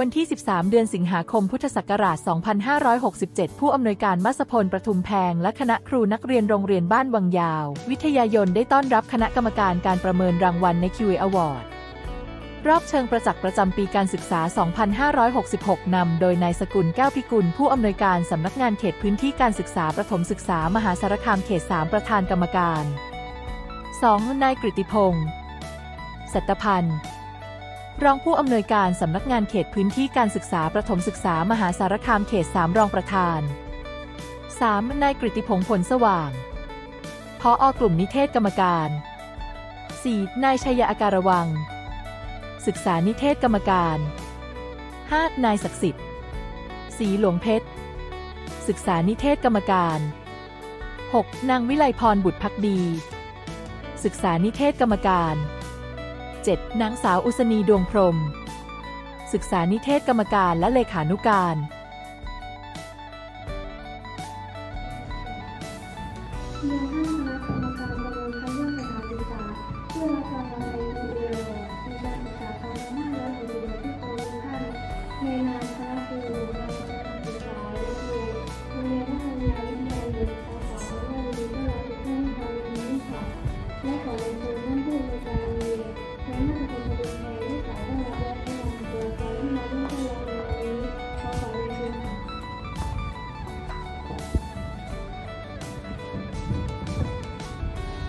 วันที่ 13 เดือนสิงหาคมพุทธศักราช 2567 ผู้อำนวยการมัสพลประทุมแพง และคณะครูนักเรียนโรงเรียนบ้านวังยาว วิทยายนได้ต้อนรับคณะกรรมการการประเมินรางวัลใน QA Award รอบเชิงประจักษ์ประจำปีการศึกษา 2566 นำ โดยนายสกุลแก้วพิกุล ผู้อำนวยการสำนักงานเขตพื้นที่การศึกษาประถมศึกษามหาสารคามเขต 3 ประธานกรรมการ 2. นายกฤติพงศ์สัตพันธ์ รองผู้อำนวยการสำนักงานเขตพื้นที่การศึกษาประถมศึกษามหาสารคามเขต 3 รองประธาน 3. นายกฤติพงศ์ผลสว่าง พออกลุ่มนิเทศกรรมการ 4. นายชัยอาการวัง ศึกษานิเทศกรรมการ 5. นายศักดิ์สิทธิ์ สีหลวงเพชร ศึกษานิเทศกรรมการ 6. นางวิไลพรบุตรพักดี ศึกษานิเทศกรรมการ 7. นางสาวอุศนีดวงพรหมศึกษานิเทศกรรมการและเลขานุการเรียนท่านคณะกรรมการประเมินคัดเลือกสถานศึกษาเพื่อรับรางวัลในปีเรียนในการ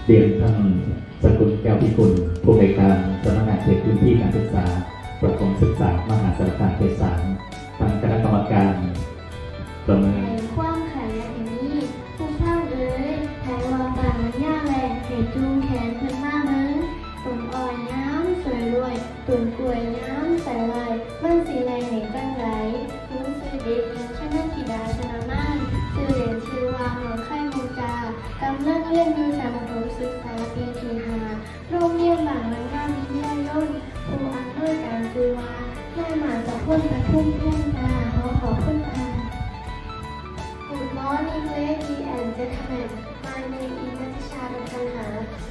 เรียนท่านสกุลแก้วพิกุลผู้ในการสำนักงานเขตพื้นที่การศึกษา ประถมศึกษามหาสารคามเขตสามทางคณะกรรมการประเมินแห่งความแข็งอย่างนี้ผู้เฒ่าเอ้ยไทยวาต่างมันยากแหลกเหตุจูงแขนเพิ่นมาเบิ้งตุ่นอ่อนย้ำสวยรวยตุ่นกล้วยย้ำใส่ไว้มันสีแรงเหนจังไรรู้สึกเด็กยังชนะธิดาชนะมานชื่อเรียนชื่อว่าหองไข่มงจากำลังเรียนอยู่นประถม ศึกษาปีที่ห้าโรงเรียนบางมันงามวิทยายนครูอันด้วยการชื่อว่าแม่หมาจะพ่นกระทุ่มเพ่งตาขอขอบคุณค่ะ Good morning, ladies and gentlemen. My name is Natasha Ratanha.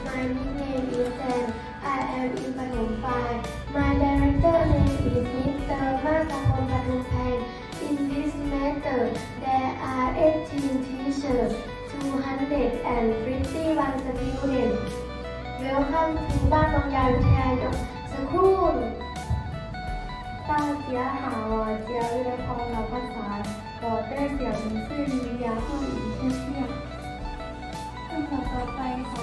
My nickname is Sam. I am in Panom Pai. My director name is Mr. Masakon Patumpan. In this matter, there are 18 teachers, and pretty one students. Welcome to บ้านนงยานแชร์ School. ตาเสียหาวเจียเรือของราภาษาหอได้เสียงชื่อมียาผู้หญิงเช่นเช่นต่อไปขอ